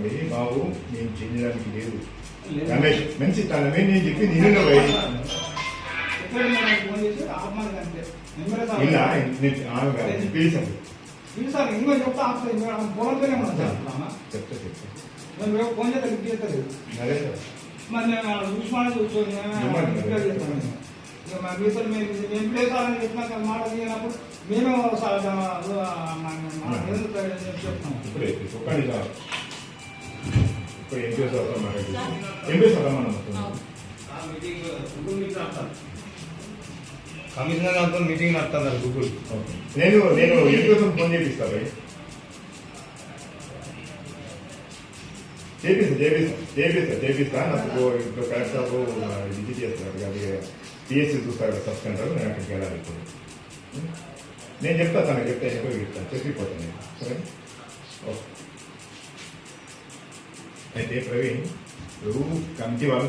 చెప్పండి బాబు నేను చెందడానికి లేదు రమేష్ మంచి తనమే నేను చెప్పింది నిన్న ఇలా పిలిచాను చెప్తా. చెప్తా నేను ఫోన్ మరి మీతో మేము మేము ప్లేస్ అని చెప్పినాక మాట తీయనప్పుడు మేమే ఇప్పుడే ఒక్కడి చాలు ఇప్పుడు ఏం చేస్తాం మాట్లాడి ఏం చేస్తాం మనం కమిషనర్ గారితో మీటింగ్ నడుతున్నారు గూగుల్. నేను నేను ఎంపీతో ఫోన్ చేపిస్తా భయ్ చేపిస్తా చేపిస్తా చేపిస్తా చేపిస్తా. నాకు ఇప్పుడు కలెక్టర్ ఇది చేస్తున్నారు. అది పిఎస్సి చూస్తారు కదా సబ్స్క్రైబర్ నేను అక్కడికి వెళ్ళాలి ఇప్పుడు. నేను చెప్తా తనకు చెప్తే చెప్తాను చెప్పిపోతాను నేను. సరే అయితే ప్రవీణ్ నువ్వు కమిటీ వాళ్ళు